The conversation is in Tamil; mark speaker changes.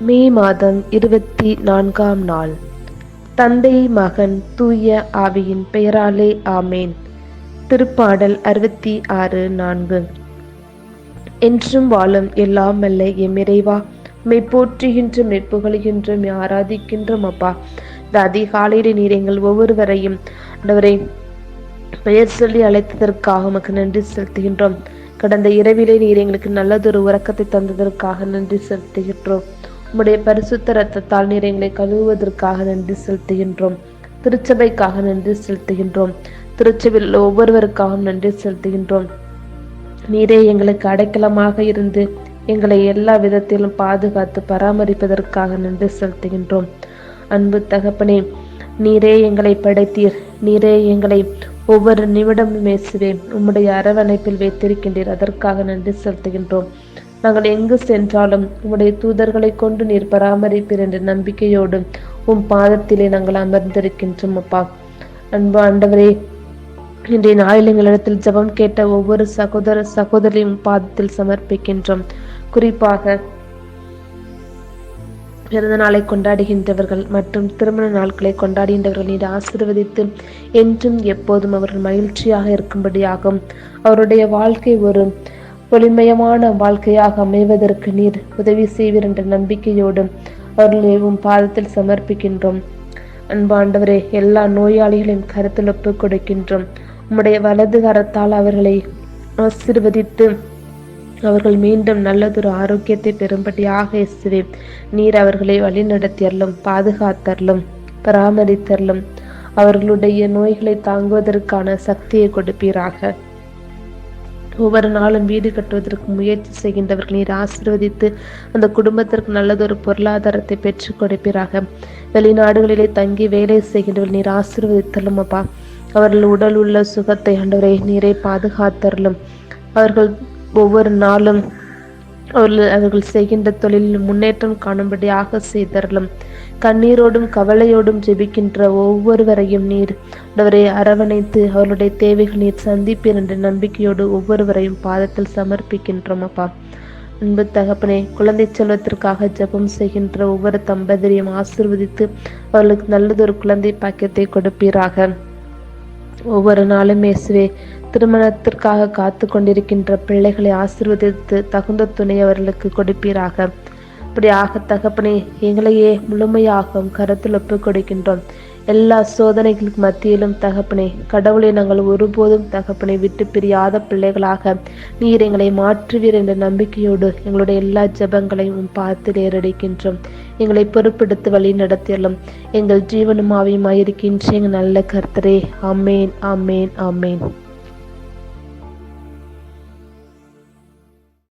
Speaker 1: மே மாதம் இருபத்தி நான்காம் நாள். தந்தை மகன் தூய ஆவியின் பெயராலே ஆமேன். திருப்பாடல் அறுபத்தி ஆறு நான்கு. என்றும் வாழும் எல்லாம் அல்ல எம் இறைவா மெய் போற்றுகின்ற மெப்புகழுகின்ற ஆராதிக்கின்றோம் அப்பா. இந்த அதிகாலையில நீர் எங்கள் ஒவ்வொருவரையும் ஆண்டவரை பெயர் சொல்லி அழைத்ததற்காக உமக்கு நன்றி செலுத்துகின்றோம். கடந்த இரவிலே நீர் எங்களுக்கு நல்லதொரு உறக்கத்தை தந்ததற்காக நன்றி செலுத்துகின்றோம். உம்முடைய பரிசுத்த ரத்தத்தால் நீர் எங்களை கழுவுவதற்காக நன்றி செலுத்துகின்றோம். திருச்சபைக்காக நன்றி செலுத்துகின்றோம். திருச்சபையில் ஒவ்வொருவருக்காகவும் நன்றி செலுத்துகின்றோம். நீரே எங்களுக்கு அடைக்கலமாக இருந்து எங்களை எல்லா விதத்திலும் பாதுகாத்து பராமரிப்பதற்காக நன்றி செலுத்துகின்றோம். அன்பு தகப்பனே நீரே எங்களை படைத்தீர். நீரே எங்களை ஒவ்வொரு நிமிடமும் மேசுவே உம்முடைய அரவணைப்பில் வைத்திருக்கின்றீர். அதற்காக நன்றி செலுத்துகின்றோம். நாங்கள் எங்கு சென்றாலும் உம்முடைய தூதர்களை கொண்டு நீர் பராமரிப்பீர் என்ற நம்பிக்கையோடு உம் பாதத்திலே நாங்கள் அமர்ந்திருக்கின்றோம் அப்பா. அன்பு ஆண்டவரே இன்றைய நாளில் எங்களிடத்தில் ஜபம் கேட்ட ஒவ்வொரு சகோதர சகோதரியும் பாதத்தில் சமர்ப்பிக்கின்றோம். குறிப்பாக பிறந்த நாளை கொண்டாடுகின்றவர்கள் மற்றும் திருமண நாட்களை கொண்டாடுகின்றவர்கள் நீர் ஆசிர்வதித்து என்றும் எப்போதும் அவர்கள் மகிழ்ச்சியாக இருக்கும்படியாகும். அவருடைய வாழ்க்கை ஒரு ஒளிமயமான வாழ்க்கையாக அமைவதற்கு நீர் உதவி செய்வீர் என்ற நம்பிக்கையோடு அவர்களையும் பாதத்தில் சமர்ப்பிக்கின்றோம். அன்பாண்டவரே எல்லா நோயாளிகளையும் கருத்தில் கொடுக்கின்றோம். உம்முடைய வலது கரத்தால் அவர்களை ஆசிர்வதித்து அவர்கள் மீண்டும் நல்லதொரு ஆரோக்கியத்தை பெறும்படியாக இசுவே நீர் அவர்களை வழிநடத்தியறலும் பாதுகாத்தரலும் பராமரித்தரலும் அவர்களுடைய நோய்களை தாங்குவதற்கான சக்தியை கொடுப்பீராக. ஒவ்வொரு நாளும் வீடு கட்டுவதற்கு முயற்சி செய்கின்றவர்கள் நீர் ஆசிர்வதித்து அந்த குடும்பத்திற்கு நல்லதொரு பொருளாதாரத்தை பெற்றுக் கொடுப்பீராக. வெளிநாடுகளிலே தங்கி வேலை செய்கின்றவர்கள் நீர் ஆசிர்வதித்தலும் அப்பா. அவர்கள் உடல் உள்ள சுகத்தை ஆண்டவரை நீரை பாதுகாத்தரலும். அவர்கள் ஒவ்வொரு நாளும் அவர்கள் அவர்கள் செய்கின்ற தொழிலில் முன்னேற்றம் காணும்படியாக செய்தரலும். கண்ணீரோடும் கவலையோடும் ஜெபிக்கின்ற ஒவ்வொருவரையும் நீர் அவரை அரவணைத்து அவருடைய தேவைகள் நீர் சந்திப்பீர் என்ற நம்பிக்கையோடு ஒவ்வொருவரையும் பாதத்தில் சமர்ப்பிக்கின்றோம் அப்பா. அன்பு தகப்பனே குழந்தை செல்வத்திற்காக ஜெபம் செய்கின்ற ஒவ்வொரு தம்பதியையும் ஆசிர்வதித்து அவர்களுக்கு நல்லதொரு குழந்தை பாக்கியத்தை கொடுப்பீராக. ஒவ்வொரு நாளும் இயேசுவே திருமணத்திற்காக காத்து கொண்டிருக்கின்ற பிள்ளைகளை ஆசிர்வதித்து தகுந்த துணை அவர்களுக்கு கொடுப்பீராக. இப்படியாக தகப்பனே எங்களையே முழுமையாகவும் கருத்தில் ஒப்புக் கொடுக்கின்றோம். எல்லா சோதனைகளுக்கு மத்தியிலும் தகப்பனே கடவுளை நாங்கள் ஒருபோதும் தகப்பனை விட்டு பிரியாத பிள்ளைகளாக. நீர் எங்களை மாற்றுவீர் என்ற நம்பிக்கையோடு எங்களுடைய எல்லா ஜெபங்களையும் பார்த்து நேரடிக்கின்றோம் எங்களை பொறுப்பெடுத்து வழி நடத்தியலும் எங்கள் ஜீவனுமாவையுமாயிருக்கின்ற எங்கள் நல்ல கர்த்தரே. அமேன் அமேன் அமேன்